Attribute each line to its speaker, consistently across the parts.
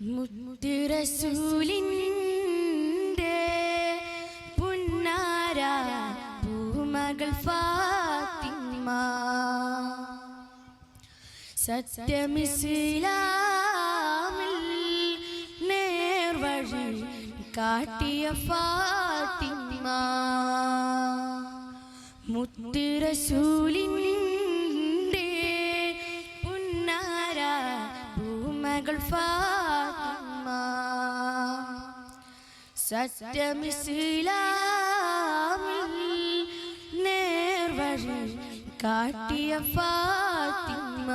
Speaker 1: മുത്തുറസൂലിന്റെ പുന്നാര പൂമകൾ ഫാത്തിമ. സത്യമിസിലാമിൽ നേർവഴി കാട്ടിയ ഫാത്തിമ. മുത്തുരസൂലിന്റെ പുന്നാര പൂമകൾ ഫാത്തിമ സത്യമിസ്ലാമിൽ നേർവഴി കാട്ടിയ ഫാത്തിമ.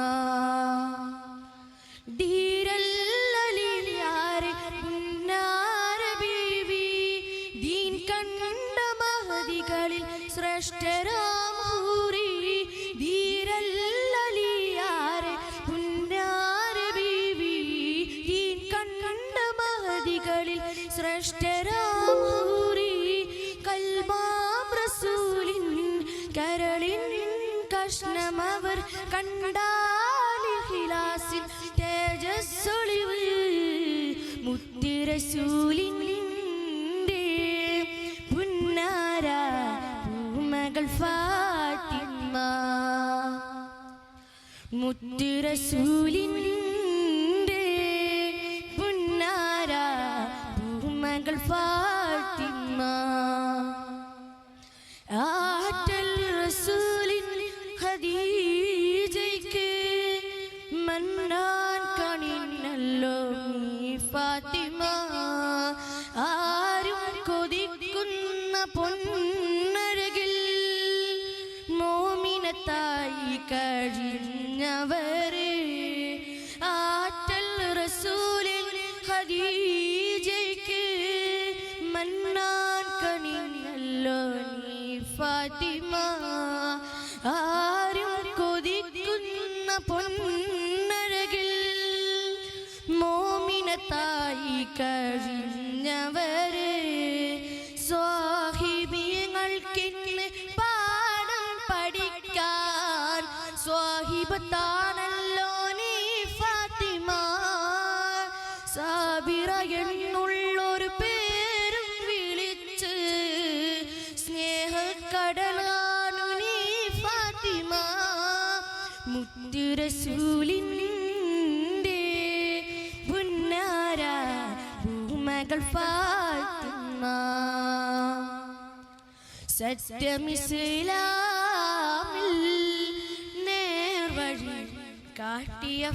Speaker 1: ധീരല്ലലിയാരെ കണ്ടാലിഹിലാസിൽ തേജസ്സൊളിവ് മുത്തിരസൂലിന്റെ പുന്നാര പൂമകൾ ഫാത്തിമ. മുത്തിരസൂലിന്റെ പുന്നാര പൂമകൾ ഫാത്തിമ ഫാത്തിമ ആരും കൊതിക്കുന്ന പൊന്നഴകിൽ മോമിനത്തായി കഴിഞ്ഞവരെ. ആറ്റൽ റസൂലിൽ ഹദീജയ്ക്ക് മന്നാൻ കണിഞ്ഞല്ലോ നീ ഫാത്തിമ. ആരും കൊതിക്കുന്ന പൊന്നഴകിൽ മോമിനത്തായി കഴിഞ്ഞവര് സ്വാഹിബിയങ്ങൾക്കിന്ന് പാഠം പഠിക്കാൻ. സ്വാഹിബത്താണല്ലോ നീ ഫാത്തിമ. സാബിറ എന്നുള്ളൊരു പേരും വിളിച്ച് സ്നേഹക്കടലാണു നീ ഫാത്തിമ. മുത്തുരസൂലിന്റെ ഫാത്തിമ സത്യമിസ്ലാമിൽ നേർവഴി കാട്ടിയ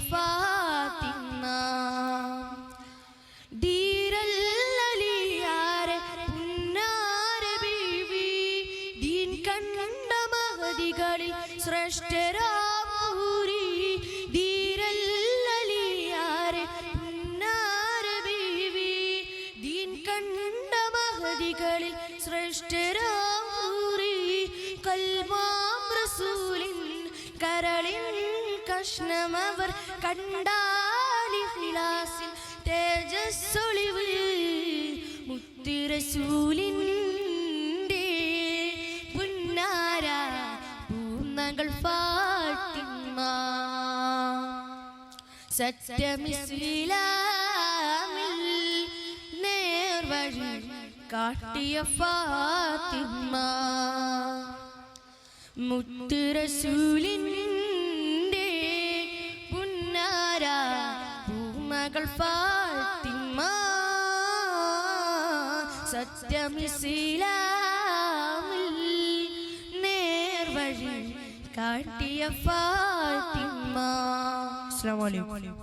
Speaker 1: മഹതികളിൽ ശ്രേഷ്ഠരാമൂരി മഹതികളിൽ ശ്രേഷ്ഠരാറി കൽമാം റസൂലിൻ കരളിൽ കഷ്ണമവർ കണ്ടാലിഹിലാസിൽ തേജസ്സൊളിവ് മുത്തിരസൂലിന്റെ പുന്നാര പൂന്നകൾ ഫാത്തിമ സത്യമിസ്ലാമിൽ നേർവഴി കാട്ടിയ ഫാത്തിമ മുത്തുരസൂലിന്റെ പുന്നാര പൂമകൾ ഫാത്തിമ. സത്യമിസ്ലാമിൽ നേർവഴി കാട്ടിയ ഫാത്തിമ.
Speaker 2: അസ്സലാമു അലൈക്കും.